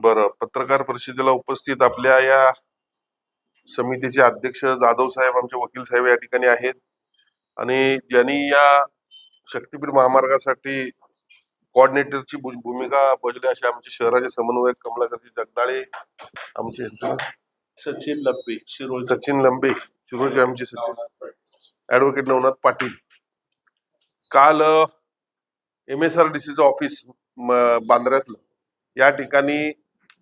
बरं पत्रकार परिषदेला उपस्थित आपल्या या समितीचे अध्यक्ष जाधव साहेब आमचे वकील साहेब या ठिकाणी आहेत. आणि ज्यांनी या शक्तीपीठ महामार्गासाठी कोऑर्डिनेटरची भू- भूमिका बजावली असे आमचे शहराचे समन्वयक कमलाकरजी जगदाळे आमचे सचिन लब्बे शिरोळ. सचिन लंबे शिरोळचे आमचे सचिन. ऍडव्होकेट नवनाथ पाटील. काल एम एस आर डी सीचं ऑफिस बांद्र्यातलं. या ठिकाणी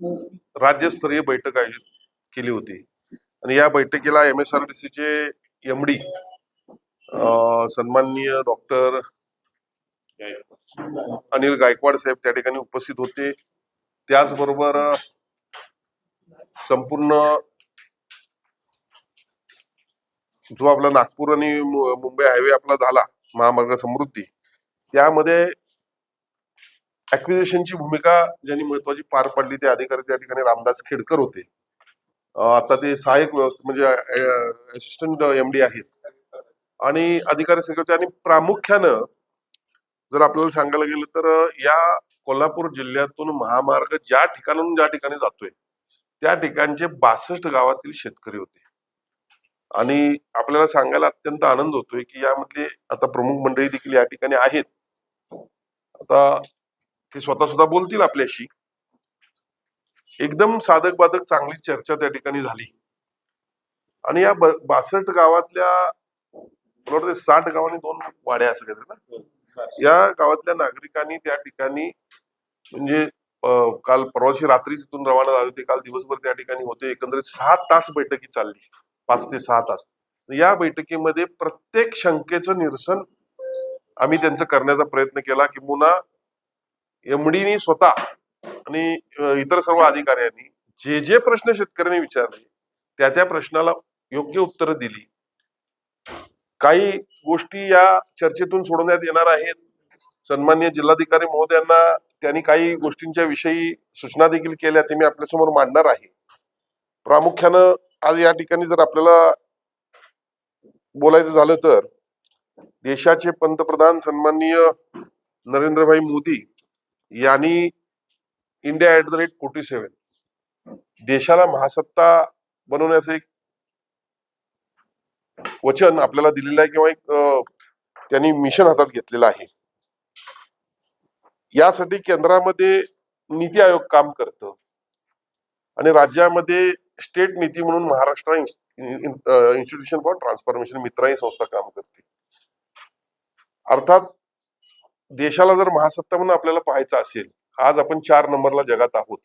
राज्यस्तरीय बैठक आयोजित केली होती. आणि या बैठकीला एम एस आर डी सीचे एम डी सन्माननीय डॉक्टर अनिल गायकवाड साहेब त्या ठिकाणी उपस्थित होते. त्याचबरोबर संपूर्ण जो आपला नागपूर आणि मुंबई हायवे आपला झाला महामार्ग समृद्धी त्यामध्ये ऍक्विजिशनची भूमिका ज्यांनी महत्वाची पार पाडली ते अधिकारी त्या ठिकाणी रामदास खेडकर होते. आता ते सहाय्यक व्यवस्था म्हणजे असिस्टंट एमडी आहेत. आणि अधिकारी सगळे होते. आणि प्रामुख्यानं जर आपल्याला सांगायला गेलं तर या कोल्हापूर जिल्ह्यातून महामार्ग ज्या ठिकाणाहून ज्या ठिकाणी जातोय त्या ठिकाणचे बासष्ट गावातील शेतकरी होते. आणि आपल्याला सांगायला अत्यंत आनंद होतोय की यामधले आता प्रमुख मंडळी देखील या ठिकाणी आहेत. आता ते स्वतः सुद्धा बोलतील आपल्याशी. एकदम साधक बाधक चांगली चर्चा त्या ठिकाणी झाली. आणि या बासष्ट गावातल्या मला वाटतं साठ गावांनी दोन वाड्या असं काहीतरी ना? या गावातल्या नागरिकांनी त्या ठिकाणी म्हणजे काल परवाची रात्री तिथून रवाना झाले होते काल दिवसभर त्या ठिकाणी होते. एकंदरीत सहा तास बैठकी चालली. पाच ते सहा तास. या बैठकीमध्ये प्रत्येक शंकेचं निरसन आम्ही त्यांचं करण्याचा प्रयत्न केला किंबहुना एमडीनी स्वतः आणि इतर सर्व अधिकाऱ्यांनी जे जे प्रश्न शेतकऱ्यांनी विचारले त्या त्या प्रश्नाला योग्य उत्तरं दिली. काही गोष्टी या चर्चेतून सोडवण्यात येणार आहेत. सन्मान्य जिल्हाधिकारी महोदयांना त्यांनी काही गोष्टींच्या विषयी सूचना देखील केल्या ते मी आपल्यासमोर मांडणार आहे. प्रामुख्यानं आज या ठिकाणी जर आपल्याला बोलायचं झालं तर देशाचे पंतप्रधान सन्माननीय नरेंद्रभाई मोदी यांनी India at the rate forty seven देशाला महासत्ता बनवण्याचं एक वचन आपल्याला दिलेलं आहे किंवा एक त्यांनी मिशन हातात घेतलेलं आहे. यासाठी केंद्रामध्ये नीती आयोग काम करतं. आणि राज्यामध्ये स्टेट नीती म्हणून महाराष्ट्र इन्स्टिट्यूशन फॉर ट्रान्सफॉर्मेशन मित्रा ही संस्था काम करते. अर्थात देशाला जर महासत्ता म्हणून आपल्याला पाहायचं असेल आज आपण चार नंबरला जगात आहोत.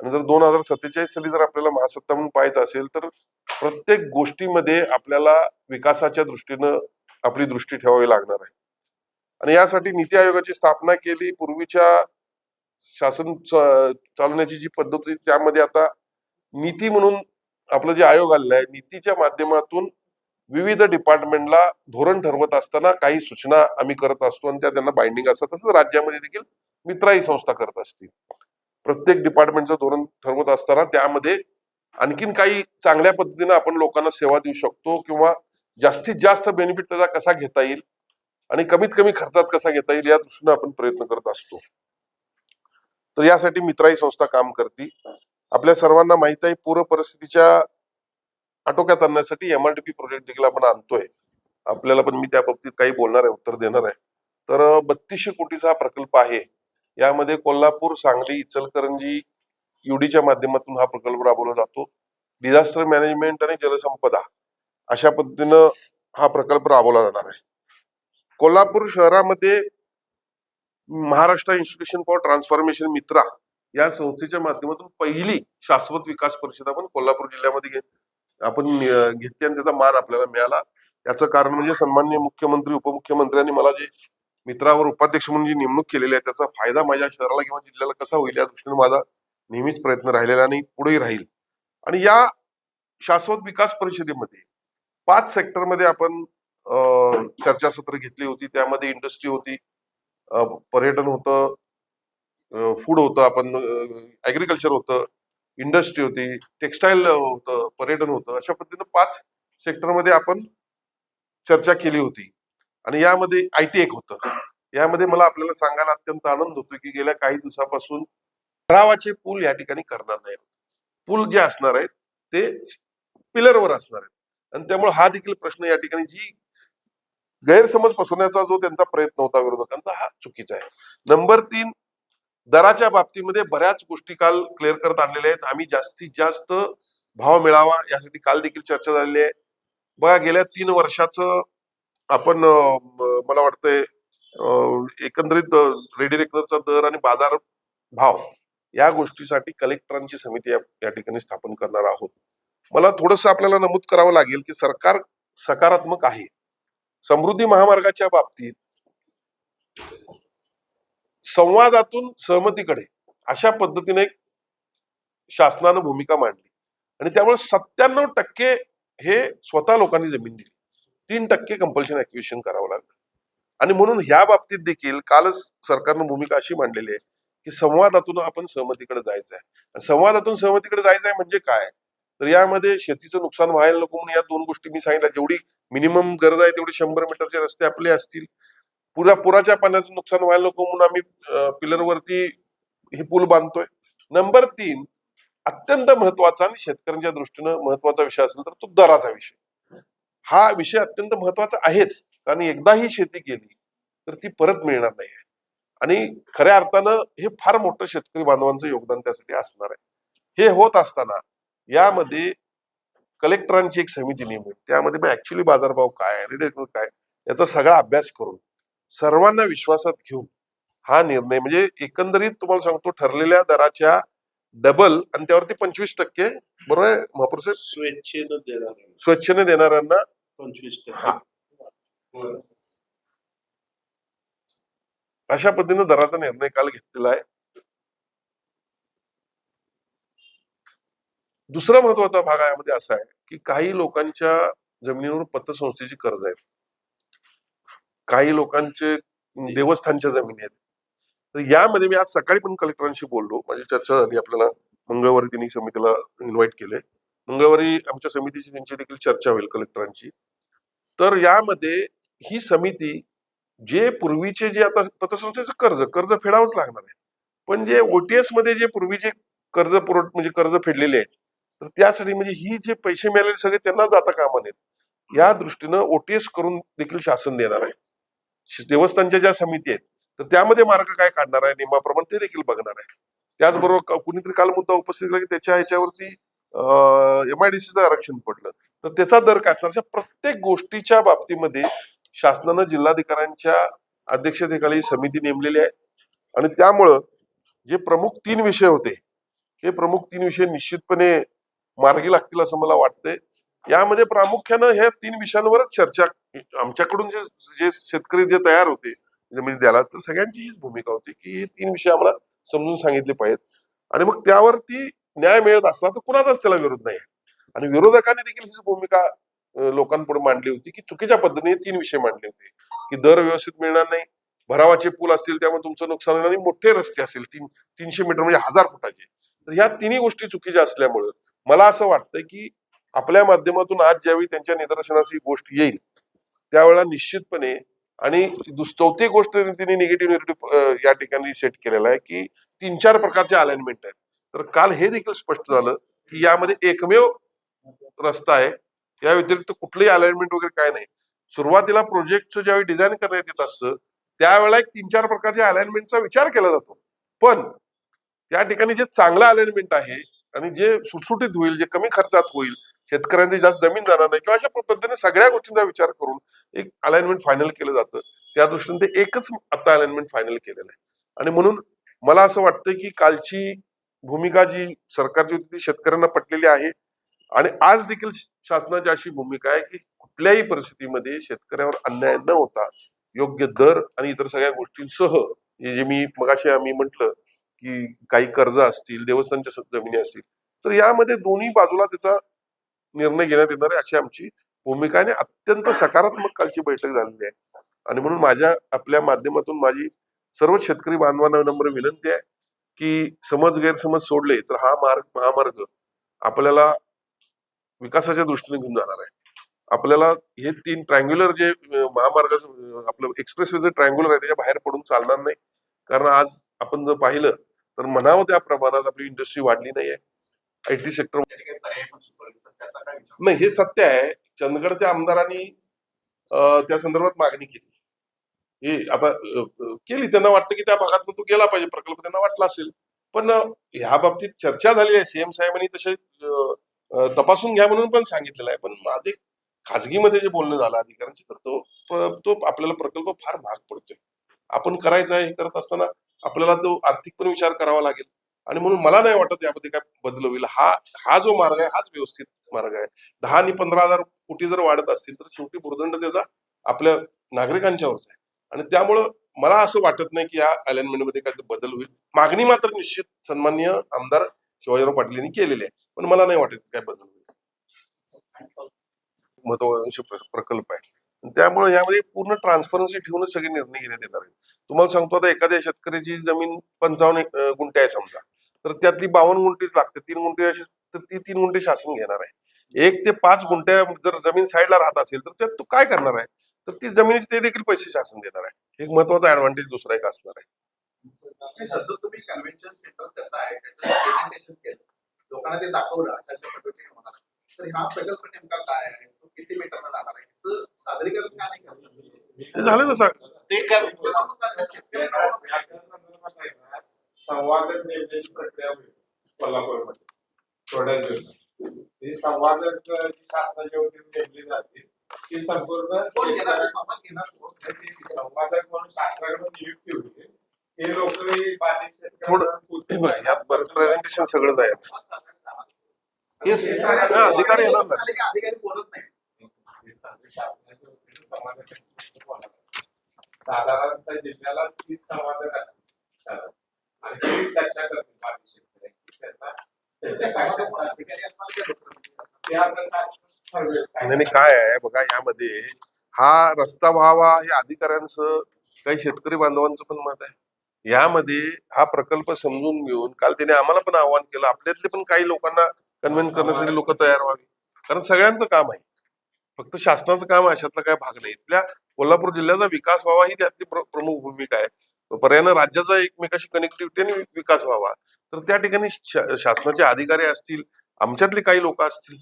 आणि जर दोन हजार सत्तेचाळीस साली जर आपल्याला महासत्ता म्हणून पाहायचं असेल तर प्रत्येक गोष्टीमध्ये आपल्याला विकासाच्या दृष्टीनं आपली दृष्टी ठेवावी लागणार आहे. आणि यासाठी नीती आयोगाची स्थापना केली पूर्वीच्या शासन चालवण्याची जी पद्धत होती त्यामध्ये आता नीती म्हणून आपलं जे आयोग आलेलं आहे नीतीच्या माध्यमातून विविध डिपार्टमेंटला धोरण ठरवत असताना काही सूचना आम्ही करत असतो आणि त्या त्यांना बाइंडिंग असतात. तसंच राज्यामध्ये देखील मित्राई संस्था करत असतील. प्रत्येक डिपार्टमेंटचं धोरण ठरवत असताना त्यामध्ये आणखीन काही चांगल्या पद्धतीने आपण लोकांना सेवा देऊ शकतो किंवा जास्तीत जास्त बेनिफिट त्याचा कसा घेता येईल आणि कमीत कमी खर्चात कसा घेता येईल या दृष्टीने आपण प्रयत्न करत असतो. तर यासाठी मित्राई ही संस्था काम करते. आपल्या सर्वांना माहीत आहे पूर परिस्थितीच्या आटोक्यात आणण्यासाठी एमआरडीपी प्रोजेक्ट देखील आपण आणतोय. आपल्याला पण मी त्या बाबतीत काही बोलणार आहे उत्तर देणार आहे. तर बत्तीसशे कोटीचा हा प्रकल्प आहे. यामध्ये कोल्हापूर सांगली इचलकरंजी युडीच्या माध्यमातून हा प्रकल्प राबवला जातो. डिझास्टर मॅनेजमेंट आणि जलसंपदा अशा पद्धतीनं हा प्रकल्प राबवला जाणार आहे. कोल्हापूर शहरामध्ये महाराष्ट्र इन्स्टिट्यूशन फॉर ट्रान्सफॉर्मेशन मित्रा या संस्थेच्या माध्यमातून पहिली शाश्वत विकास परिषद आपण कोल्हापूर जिल्ह्यामध्ये घे- आपण घेतली आणि त्याचा मान आपल्याला मिळाला. याचं कारण म्हणजे सन्मान्य मुख्यमंत्री उपमुख्यमंत्र्यांनी मला जे मित्रावर उपाध्यक्ष म्हणून जी नेमणूक केलेली आहे त्याचा फायदा माझ्या शहराला किंवा जिल्ह्याला कसा होईल या दृष्टीने माझा नेहमीच प्रयत्न राहिलेला आणि पुढेही राहील. आणि या शाश्वत विकास परिषदेमध्ये पाच सेक्टरमध्ये आपण चर्चासत्र घेतली होती. त्यामध्ये इंडस्ट्री होती पर्यटन होतं फूड होतं आपण ऍग्रिकल्चर होतं इंडस्ट्री होती टेक्स्टाईल होतं पर्यटन होतं अशा पद्धतीनं पाच सेक्टरमध्ये आपण चर्चा केली होती. आणि यामध्ये आय टी एक होतं. यामध्ये मला आपल्याला सांगायला अत्यंत आनंद होतो की गेल्या काही दिवसापासून भरावाचे पूल या ठिकाणी करणार नाही. पूल जे असणार आहेत ते पिलरवर असणार आहेत. आणि त्यामुळे हा देखील प्रश्न या ठिकाणी जी गैरसमज पसरवण्याचा जो त्यांचा प्रयत्न होता विरोधकांचा हा चुकीचा आहे. नंबर तीन दराच्या बाबतीमध्ये बऱ्याच गोष्टी काल क्लिअर करत आणलेल्या आहेत. आम्ही जास्तीत जास्त भाव मिळावा यासाठी काल देखील चर्चा झालेली आहे. बघा गेल्या तीन वर्षाचं आपण मला वाटतंय एकंदरीत रेडी रेकनरचा दर आणि बाजार भाव या गोष्टीसाठी कलेक्टरांची समिती या ठिकाणी स्थापन करणार आहोत. मला थोडस आपल्याला नमूद करावं लागेल की सरकार सकारात्मक आहे. समृद्धी महामार्गाच्या बाबतीत संवादातून सहमतीकडे अशा पद्धतीने शासनानं भूमिका मांडली. आणि त्यामुळे सत्त्याण्णव टक्के हे स्वतः लोकांनी जमीन दिली. तीन टक्के कंपल्शन ऍक्विशन करावं लागलं. आणि म्हणून ह्या बाबतीत देखील कालच सरकारनं भूमिका अशी मांडलेली आहे की संवादातून आपण सहमतीकडे जायचं आहे. आणि संवादातून सहमतीकडे जायचं आहे म्हणजे काय? तर यामध्ये शेतीचं नुकसान व्हायला नको म्हणून या दोन गोष्टी मी सांगितल्या. जेवढी मिनिमम गरज आहे तेवढी शंभर मीटरचे रस्ते आपले असतील. पुरा पुराच्या पाण्याचं नुकसान व्हायला नको म्हणून आम्ही पिलरवरती हे पूल बांधतोय. नंबर तीन अत्यंत महत्त्वाचा आणि शेतकऱ्यांच्या दृष्टीनं महत्त्वाचा विषय असेल तर तो दराचा विषय. हा विषय अत्यंत महत्त्वाचा आहेच. कारण एकदा ही शेती केली तर ती परत मिळणार नाही. आणि खऱ्या अर्थानं हे फार मोठं शेतकरी बांधवांचं योगदान त्यासाठी असणार आहे. हे होत असताना यामध्ये कलेक्टरांची एक समिती नेमली. त्यामध्ये मग ऍक्च्युली बाजारभाव काय रेट काय याचा सगळा अभ्यास करून सर्वांना विश्वासात घेऊन हा निर्णय म्हणजे एकंदरीत तुम्हाला सांगतो ठरलेल्या दराच्या डबल आणि त्यावरती पंचवीस टक्के बरोबर आहे महापौर साहेब स्वेच्छेनं देणार. स्वच्छेने देणाऱ्यांना पंचवीस हा. टक्के अशा पद्धतीने दराचा निर्णय काल घेतलेला आहे दुसरा महत्त्वाचा भाग यामध्ये असा आहे की काही लोकांच्या जमिनीवर पतसंस्थेची कर्ज आहेत काही लोकांचे देवस्थानच्या जमिनी आहेत. तर यामध्ये मी आज सकाळी पण कलेक्टरांशी बोललो. माझी चर्चा झाली आपल्याला मंगळवारी त्यांनी समितीला इन्व्हाइट केले. मंगळवारी आमच्या समितीची त्यांची देखील चर्चा होईल कलेक्टरांची. तर यामध्ये ही समिती जे पूर्वीचे जे आता पतसंस्थेचं कर्ज कर्ज फेडावंच लागणार आहे. पण जे ओटीएसमध्ये जे पूर्वीचे कर्ज पुरवठ म्हणजे कर्ज फेडलेले आहेत तर त्यासाठी म्हणजे ही जे पैसे मिळालेले सगळे त्यांना जाता कामा नयेत या दृष्टीनं ओटीएस करून देखील शासन देणार आहे. देवस्थानच्या ज्या समिती आहेत तर त्यामध्ये मार्ग काय काढणार आहे नियमाप्रमाणे ते देखील बघणार आहे. त्याचबरोबर कुणीतरी काल मुद्दा उपस्थित केला की त्याच्या ह्याच्यावरती एमआयडीसीचं आरक्षण पडलं. तर त्याचा दर काय असणार? अशा प्रत्येक गोष्टीच्या बाबतीमध्ये शासनानं जिल्हाधिकाऱ्यांच्या अध्यक्षतेखाली समिती नेमलेली आहे. आणि त्यामुळं जे प्रमुख तीन विषय होते हे प्रमुख तीन विषय निश्चितपणे मार्गी लागतील असं मला वाटतंय. यामध्ये प्रामुख्यानं ह्या तीन विषयांवरच चर्चा आमच्याकडून जे जे शेतकरी जे तयार होते म्हणजे द्याला तर सगळ्यांची हीच भूमिका होती की हे तीन विषय आम्हाला समजून सांगितले पाहिजेत. आणि मग त्यावरती न्याय मिळत असला तर कुणाचाच त्याला विरोध नाही. आणि विरोधकांनी देखील हीच भूमिका लोकांपुढे मांडली होती की चुकीच्या पद्धतीने तीन विषय मांडले होते. की दर व्यवस्थित मिळणार नाही भरावाचे पूल असतील त्यामुळे तुमचं नुकसान होणार आणि मोठे रस्ते असतील तीन तीनशे मीटर म्हणजे हजार फुटाचे. तर ह्या तिन्ही गोष्टी चुकीच्या असल्यामुळं मला असं वाटतं की आपल्या माध्यमातून आज ज्यावेळी त्यांच्या निदर्शनास ही गोष्ट येईल त्यावेळेला निश्चितपणे आणि चौथी गोष्ट तिने निगेटिव्ह या ठिकाणी सेट केलेला आहे की तीन चार प्रकारचे अलाइनमेंट आहेत. तर काल हे देखील स्पष्ट झालं की यामध्ये एकमेव रस्ता आहे. या व्यतिरिक्त कुठलंही अलाइनमेंट वगैरे काय नाही. सुरुवातीला प्रोजेक्टचं ज्यावेळी डिझाईन करण्यात येत असतं त्यावेळेला एक तीन चार प्रकारच्या अलाइनमेंटचा विचार केला जातो. पण त्या ठिकाणी जे चांगलं अलाइनमेंट आहे आणि जे सुटसुटीत होईल जे कमी खर्चात होईल शेतकऱ्यांची जास्त जमीन जाणार नाही किंवा अशा पद्धतीने सगळ्या गोष्टींचा विचार करून एक अलाइनमेंट फायनल केलं जातं. त्या दृष्टीने ते एकच आता अलाइनमेंट फायनल केलेलं आहे. आणि म्हणून मला असं वाटतं की कालची भूमिका जी सरकारची होती ती शेतकऱ्यांना पटलेली आहे. आणि आज देखील शासनाची अशी भूमिका आहे की कुठल्याही परिस्थितीमध्ये शेतकऱ्यावर अन्याय न होता योग्य दर आणि इतर सगळ्या गोष्टींसह जे मी मगाशी आम्ही म्हटलं की काही कर्ज असतील देवस्थानच्या जमिनी असतील तर यामध्ये दोन्ही बाजूला त्याचा निर्णय घेण्यात येणार आहे अशी आमची भूमिका आणि अत्यंत सकारात्मक कालची बैठक झालेली आहे. आणि म्हणून माझ्या आपल्या माध्यमातून माझी सर्व शेतकरी बांधवांना नम्र विनंती आहे की समज गैरसमज सोडले तर हा मार्ग महामार्ग आपल्याला विकासाच्या दृष्टीने घेऊन जाणार आहे. आपल्याला हे तीन ट्रँग्युलर जे महामार्ग आपलं एक्सप्रेस वे जे ट्रँग्युलर आहे त्याच्या बाहेर पडून चालणार नाही. कारण आज आपण जर पाहिलं तर म्हणावं त्या प्रमाणात आपली इंडस्ट्री वाढली नाहीये. आय टी सेक्टर नाही हे सत्य आहे. चंदगडच्या आमदारांनी त्या संदर्भात मागणी केली. हे आता केली. त्यांना वाटतं की त्या भागात तो गेला पाहिजे. प्रकल्प त्यांना वाटला असेल. पण ह्या बाबतीत चर्चा झाली आहे. सीएम साहेबांनी तसे तपासून घ्या म्हणून पण सांगितलेलं आहे. पण माझे खाजगीमध्ये जे बोलणं झालं अधिकाऱ्यांची तर तो तो आपल्याला प्रकल्प फार महाग पडतोय. आपण करायचा आहे हे करत असताना आपल्याला तो आर्थिक पण विचार करावा लागेल. आणि म्हणून मला नाही वाटत यामध्ये काय बदल होईल. हा हा जो मार्ग आहे हाच व्यवस्थित मार्ग आहे. दहा आणि पंधरा हजार कोटी जर वाढत असतील तर शेवटी भूर्दंड त्याचा आपल्या नागरिकांच्यावरच आहे. आणि त्यामुळं मला असं वाटत नाही की या अलाइनमेंटमध्ये काय बदल होईल. मागणी मात्र निश्चित सन्माननीय आमदार शिवाजीराव पाटील यांनी केलेली आहे. पण मला नाही वाटत काय बदल होईल. महत्वाकांक्षी प्रकल्प आहे. त्यामुळे यामध्ये पूर्ण ट्रान्सपरन्सी ठेवूनच सगळे निर्णय घेण्यात येणार आहेत. तुम्हाला सांगतो आता एखाद्या शेतकऱ्याची जमीन पंचावन्न एक- गुंठे आहे समजा. तर त्यातली बावन्न गुंठेच लागते. तीन गुंठे अशी तर ती तीन गुंठे शासन घेणार आहे. एक ते पाच गुंठ्या जर जमीन साईडला राहत असेल तर त्यात तू काय करणार आहे? तर ती जमिनीचे ते देखील पैसे शासन देणार आहे. एक महत्त्वाचा ऍडव्हान्टेज दुसरा एक असणार आहे. जसं तुम्ही कन्व्हेन्शन सेंटर कसं आहे त्याचं प्रेझेंटेशन केलं. लोकांना ते दाखवलं अशा पद्धतीने होणार तर हा प्रकल्प नेमका काय आहे? किती मीटरनं जाणार आहे? याचं सादरीकरण का नाही करणार? हे झालं ना सा- ते कर नेमण्याची प्रक्रिया होईल कोल्हापूरमध्ये. थोड्याच दिवसात. ही शासनाच्या वतीने नेमली जाते ती संपूर्ण? संवाद? संवादक म्हणून शासनाकडून नियुक्ती होते. हे लोक थोडं हे यात बरं प्रेझेंटेशन सगळंच आहे. संवाद साधायचा. हे स- हा, अधिकारी येणार ना अधिकारी बोलत नाही. साधारणतः जिल्ह्याला तीस संवादक असतात आणि ते चर्चा करतील बाधित शेतकऱ्यांची त्यांना त्यांच्या संवादामुळे अधिकारी ते आता काय. काय आहे बघा यामध्ये हा रस्ता व्हावा हे अधिकाऱ्यांचं काही शेतकरी बांधवांचं पण मत आहे यामध्ये हा प्रकल्प समजून घेऊन काल त्याने आम्हाला पण आवाहन केलं आपल्यातले पण काही लोकांना कन्व्हिन्स करण्यासाठी लोक तयार व्हावी कारण सगळ्यांचं काम आहे फक्त शासनाचं काम आहे अशातला काय भाग नाही. इथल्या कोल्हापूर जिल्ह्याचा विकास व्हावा ही त्यातली प्रमुख भूमिका आहे. पर्यायानं राज्याचा एकमेकाशी कनेक्टिव्हिटी आणि विकास व्हावा. तर त्या ठिकाणी शासनाचे अधिकारी असतील आमच्यातले काही लोक असतील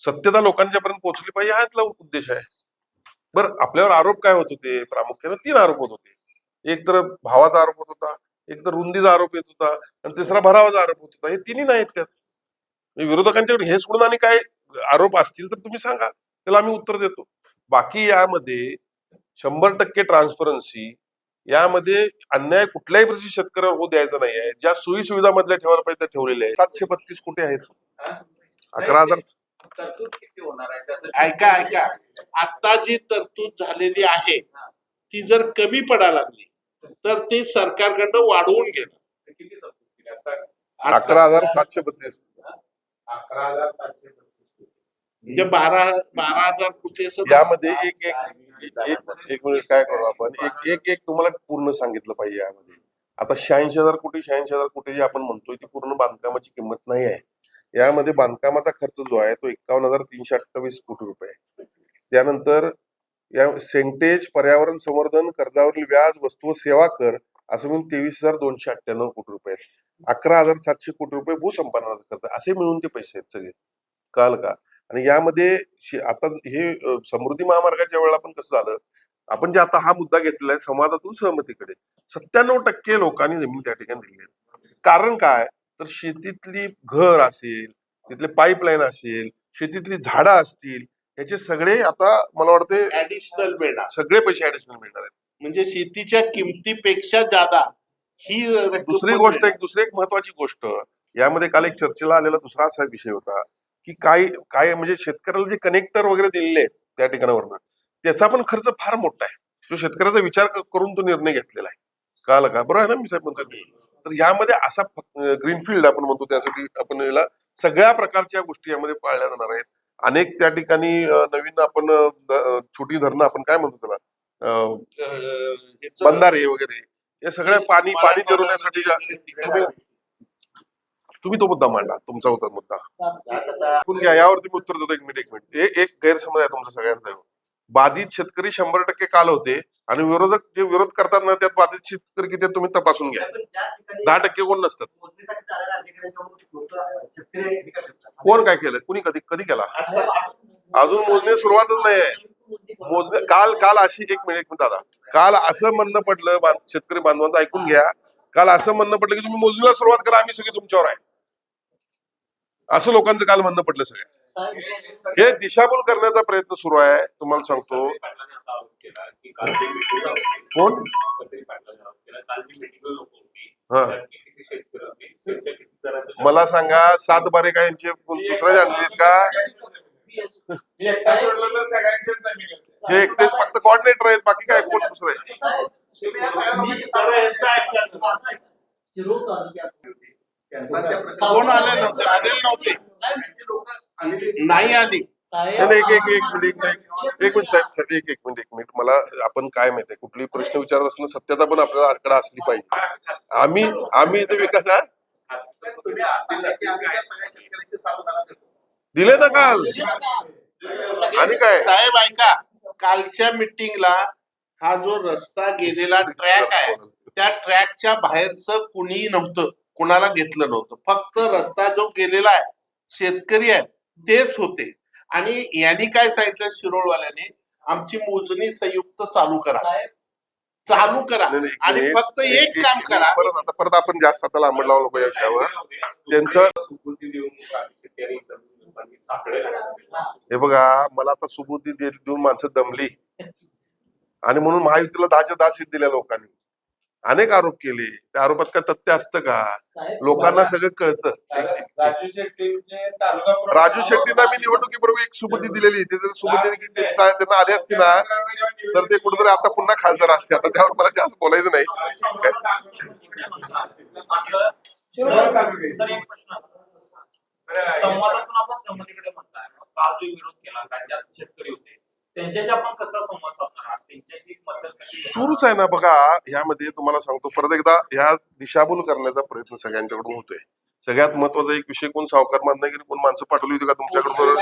सत्यता लोकांच्यापर्यंत पोहोचली पाहिजे हा यातला उद्देश आहे. बरं आपल्यावर आरोप काय होत होते? प्रामुख्याने तीन आरोप होत होते. एक तर भावाचा आरोप होत होता एक तर रुंदीचा आरोप येत होता आणि तिसरा भरावाचा आरोप होत होता. हे तिन्ही नाहीत त्यात. म्हणजे विरोधकांच्याकडे हे सोडून आणि काय आरोप असतील तर तुम्ही सांगा. त्याला आम्ही उत्तर देतो. बाकी यामध्ये शंभर टक्के ट्रान्सपरन्सी यामध्ये अन्याय कुठल्याही प्रकारची शेतकऱ्यावर होऊ द्यायचा नाही आहे. ज्या सोयी सुविधा मधल्या ठेवायला पाहिजे त्या ठेवलेल्या आहेत. सातशे बत्तीस कोटी आहेत. अकरा हजार तरतूद किती होणार आहे? त्याचं- ऐका ऐका. आता जी तरतूद झालेली आहे ती जर कमी पडायला लागली तर ते सरकारकडनं वाढवून घेणार. किती तरतूद केली? आता अकरा हजार सातशे बत्तीस. अकरा हजार सातशे बत्तीस. म्हणजे बारा बारा हजार कुठे यामध्ये एक एक एक- एक मिनिट काय करू आपण? एक एक एक तुम्हाला पूर्ण सांगितलं पाहिजे यामध्ये. आता शहाऐंशी हजार कोटी शहाऐंशी हजार कोटी जे आपण म्हणतोय ती पूर्ण बांधकामाची किंमत नाही आहे. यामध्ये बांधकामाचा खर्च जो आहे तो एकावन्न हजार तीनशे अठ्ठावीस कोटी रुपये. आहे त्यानंतर या सेंटेज पर्यावरण संवर्धन कर्जावरील व्याज वस्तू व सेवा कर असं मिळून तेवीस हजार दोनशे अठ्ठ्याण्णव कोटी रुपये आहेत. अकरा हजार सातशे कोटी रुपये भूसंपादनाचा खर्च असे मिळून ते पैसे आहेत सगळे. कळाल का? आणि यामध्ये आता हे समृद्धी महामार्गाच्या वेळेला पण कसं झालं आपण जे आता हा मुद्दा घेतलेला आहे संवादातून सहमतीकडे सत्त्याण्णव टक्के लोकांनी जमीन त्या ठिकाणी दिली आहे. कारण काय? तर शेतीतली घर असेल तिथले पाईपलाईन असेल शेतीतली झाडं असतील याचे सगळे आता मला वाटते ऍडिशनल मिळणार. सगळे पैसे ऍडिशनल मिळणार आहेत. म्हणजे शेतीच्या किमतीपेक्षा जादा ही दुसरी गोष्ट. एक दुसरी एक महत्वाची गोष्ट यामध्ये काल एक चर्चेला आलेला दुसरा असा विषय होता. की काय काय म्हणजे शेतकऱ्याला जे कनेक्टर वगैरे दिलेले आहेत त्या ठिकाणावरनं त्याचा पण खर्च फार मोठा आहे. तो शेतकऱ्याचा विचार करून तो निर्णय घेतलेला आहे. कळालं का? बरोबर आहे ना मी साहेब? तर यामध्ये असा ग्रीनफील्ड आपण म्हणतो त्यासाठी आपण याला सगळ्या प्रकारच्या गोष्टी यामध्ये पाळल्या जाणार आहेत. अनेक त्या ठिकाणी नवीन आपण छोटी धरणं आपण काय म्हणतो त्याला? बंधारे वगैरे हे सगळ्या पाणी पाणी जिरवण्यासाठी तुम्ही तो मुद्दा मांडला तुमचा होता मुद्दा. ऐकून घ्या यावरती मी उत्तर देतो एक मिनिट एक मिनिट. एक एक गैरसमज आहे तुमचा सगळ्यांचा. बाधित शेतकरी शंभर टक्के काल होते आणि विरोधक जे विरोध करतात ना त्यात बाधित शेतकरी किती तुम्ही तपासून घ्या. दहा टक्के कोण नसतात. कोण काय केलं? कुणी कधी कधी केला? अजून मोजणी सुरुवातच नाही आहे मोजणी काल काल अशी एक मिनिट एक मिनिट दादा. काल असं म्हणणं पडलं शेतकरी बांधवांचं ऐकून घ्या. काल असं म्हणणं पडलं की तुम्ही मोजणीला सुरुवात करा आम्ही सगळे तुमच्यावर आहे. असं लोकांचं काल म्हणणं पडलं सगळ्या. हे दिशाभूल करण्याचा प्रयत्न सुरू आहे तुम्हाला सांगतो. कोण? हा. मला सांगा सात बारे काय यांचे दुसऱ्या आणलेत का? हे एकटे फक्त कॉर्डिनेटर आहेत बाकी काय कोण दुसरं आहे? कोण आले? नव्हते नाही आली. एक एक एक मिनिट एक मिनिट एक मिनिट साहेब एक एक मिनिट एक मिनिट. मला आपण काय माहितीये कुठली प्रश्न विचारत असताना सत्यता पण आपल्याला कडे असली पाहिजे. आम्ही आम्ही इथे विकास दिले ना काल. आणि काय? साहेब ऐका. कालच्या मिटिंगला हा जो रस्ता गेलेला ट्रॅक आहे त्या ट्रॅकच्या बाहेरचं कुणीही नव्हतं. कुणाला घेतलं नव्हतं. फक्त रस्ता जो गेलेला आहे शेतकरी आहे तेच होते. आणि यांनी काय सांगितलं शिरोळवाल्याने? आमची मोजणी संयुक्त चालू करा. चालू करा. आणि एक- फक्त एक काम करा. परत आता परत आपण जास्त आता लांबड लावू नको या विषयावर. त्यांचं-. हे बघा मला आता सुबुद्धी देऊन माणसं दमली. आणि म्हणून महायुतीला दहाच्या दहा सीट दिल्या लोकांनी. अनेक आरोप केले त्या आरोपात काय तथ्य असतं का लोकांना सगळं कळतं राजू शेट्टींना मी निवडणुकीबरोबर एक सुबुद्धी दिलेली सुबुद्धी त्यांना आले असते ना तर ते कुठेतरी आता पुन्हा खासदार असते आता त्यावर मला जास्त बोलायचं नाही संवादातून आपण सहमतीकडे म्हणताय काल जो विरोध केला राज्यात शेतकरी होते त्यांच्याशी आपण कसा संवाद साधणार? आहात त्यांच्याशी मदत कशी घेणार? सुरूच आहे ना बघा ह्यामध्ये तुम्हाला सांगतो परत एकदा ह्या दिशाभूल करण्याचा प्रयत्न सगळ्यांच्याकडून होतोय. सगळ्यात महत्त्वाचा एक विषय कोण? सावकार माधनागिरी कोण माणसं पाठवली होती का तुमच्याकडून?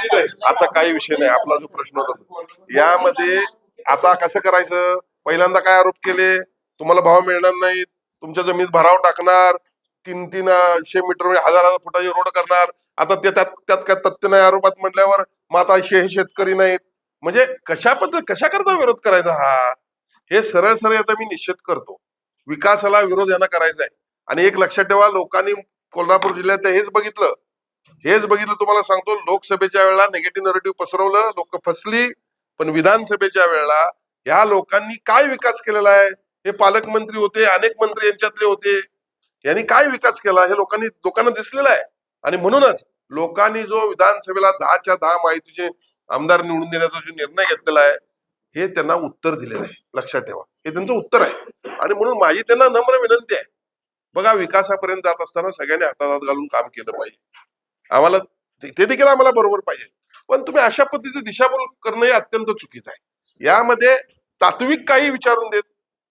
असा काही विषय नाही आपला जो प्रश्न होता यामध्ये आता कसं करायचं? पहिल्यांदा काय आरोप केले? तुम्हाला भाव मिळणार नाहीत तुमच्या जमिनीत भराव टाकणार तीन तीन अं, शे मीटर म्हणजे हजार हजार फुटाचे रोड करणार. आता ते त्यात त्यात काय तथ्य नाही आरोपात म्हटल्यावर मग आता हे शेतकरी नाहीत. म्हणजे कशा पद्धत कशा करता विरोध करायचा हा? हे सरळ सरळ आता मी निश्चित करतो. विकासाला विरोध यांना करायचा आहे. आणि एक लक्षात ठेवा लोकांनी कोल्हापूर जिल्ह्यात हेच बघितलं. हेच बघितलं तुम्हाला सांगतो लोकसभेच्या वेळेला निगेटिव्ह नरेटिव्ह पसरवलं लोक फसली. पण विधानसभेच्या वेळेला ह्या लोकांनी काय विकास केलेला आहे? हे पालकमंत्री होते अनेक मंत्री यांच्यातले होते. यांनी काय विकास केला? हे लोकांनी लोकांना दिसलेलं आहे. आणि म्हणूनच लोकांनी जो विधानसभेला दहाच्या दहा माहितीचे आमदार निवडून देण्याचा जो निर्णय घेतलेला आहे हे त्यांना उत्तर दिलेलं आहे. लक्षात ठेवा. हे त्यांचं उत्तर आहे. आणि म्हणून माझी त्यांना नम्र विनंती आहे. बघा विकासापर्यंत जात असताना सगळ्यांनी हातात हात घालून काम केलं पाहिजे. आम्हाला ते देखील आम्हाला बरोबर पाहिजे. पण तुम्ही अशा पद्धतीची दिशाभूल करणं हे अत्यंत चुकीचं आहे. यामध्ये तात्विक काही विचारून देत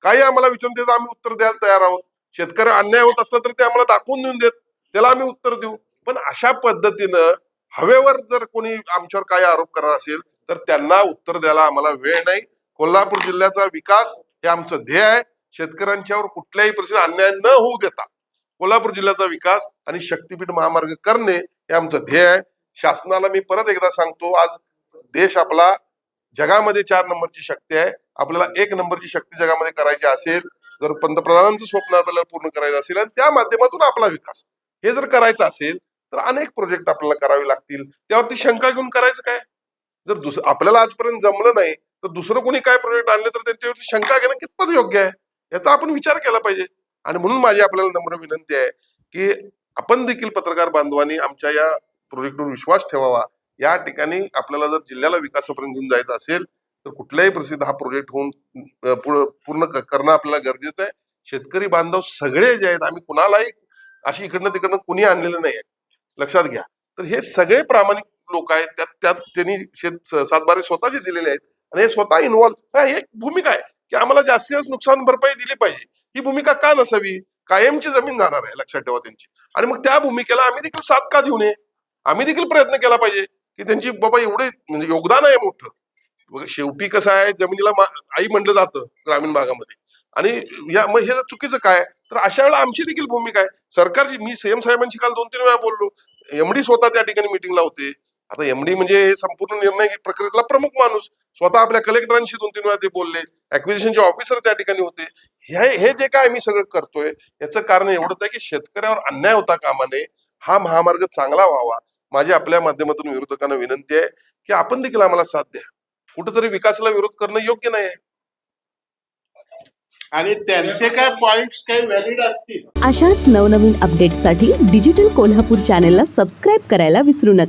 काही आम्हाला विचारून देत आम्ही उत्तर द्यायला तयार आहोत. शेतकरी अन्याय होत असला तर ते आम्हाला दाखवून देऊन देत त्याला आम्ही उत्तर देऊ. पण अशा पद्धतीनं हवेवर जर कोणी आमच्यावर काही आरोप करणार असेल तर त्यांना उत्तर द्यायला आम्हाला वेळ नाही. कोल्हापूर जिल्ह्याचा विकास हे आमचं ध्येय आहे. शेतकऱ्यांच्यावर कुठल्याही परिस्थितीत अन्याय न होऊ देता कोल्हापूर जिल्ह्याचा विकास आणि शक्तीपीठ महामार्ग करणे हे आमचं ध्येय आहे. शासनाला मी परत एकदा सांगतो आज देश आपला जगामध्ये चार नंबरची शक्ती आहे. आपल्याला एक नंबरची शक्ती जगामध्ये करायची असेल जर पंतप्रधानांचं स्वप्न आपल्याला पूर्ण करायचं असेल आणि त्या माध्यमातून आपला विकास. हे जर करायचं असेल तर अनेक प्रोजेक्ट आपल्याला करावे लागतील. त्यावरती शंका घेऊन करायचं काय? जर दुसरं आपल्याला आजपर्यंत जमलं नाही तर दुसरं कोणी काय प्रोजेक्ट आणले तर त्यांच्यावरती शंका घेणं कितपत योग्य आहे? याचा आपण विचार केला पाहिजे. आणि म्हणून माझी आपल्याला नम्र विनंती आहे की आपण देखील पत्रकार बांधवांनी आमच्या या प्रोजेक्टवर विश्वास ठेवावा. या ठिकाणी आपल्याला जर जिल्ह्याला विकासापर्यंत घेऊन जायचं असेल तर कुठल्याही प्रसिद्ध हा प्रोजेक्ट होऊन पूर्ण करणं आपल्याला गरजेचं आहे. शेतकरी बांधव सगळे जे आहेत आम्ही कुणालाही अशी इकडनं तिकडनं कुणी आणलेलं नाही आहे लक्षात घ्या. तर हे सगळे प्रामाणिक लोक आहेत त्यात त्यात त्यांनी शेत सातबारे स्वतःचे दिलेले आहेत. आणि हे स्वतः इन्व्हॉल्व एक भूमिका आहे की आम्हाला जास्तीत जास्त नुकसान भरपाई दिली पाहिजे. ही भूमिका का नसावी? कायमची जमीन जाणार आहे लक्षात ठेवा त्यांची. आणि मग त्या भूमिकेला आम्ही देखील साथ का देऊ नये? आम्ही देखील प्रयत्न केला पाहिजे की त्यांची बाबा एवढे म्हणजे योगदान आहे मोठं. शेवटी कसं आहे जमिनीला आई म्हणलं जातं ग्रामीण भागामध्ये. आणि या मग हे चुकीचं काय? तर अशा वेळेला आमची देखील भूमिका आहे. सरकारची मी सीएम साहेबांशी काल दोन तीन वेळा बोललो. एमडी स्वतः त्या ठिकाणी मिटिंगला होते. आता एमडी म्हणजे संपूर्ण निर्णय प्रक्रियेतला प्रमुख माणूस. स्वतः आपल्या कलेक्टरांशी दोन तीन वेळा ते बोलले. अक्विजिशनचे ऑफिसर त्या ठिकाणी होते. हे हे जे काय मी सगळं करतोय याचं कारण एवढंच आहे की शेतकऱ्यावर अन्याय होता कामाने हा महामार्ग चांगला व्हावा. माझी आपल्या माध्यमातून विरोधकांना विनंती आहे की आपण देखील आम्हाला साथ द्या. कुठेतरी विकासाला विरोध करणं योग्य नाही आहे आणि त्यांचे काय पॉइंट्स काही व्हॅलिड असतील? अशाच नवनवीन अपडेट्ससाठी डिजिटल कोल्हापूर चॅनेलला सबस्क्राईब करायला विसरू नका.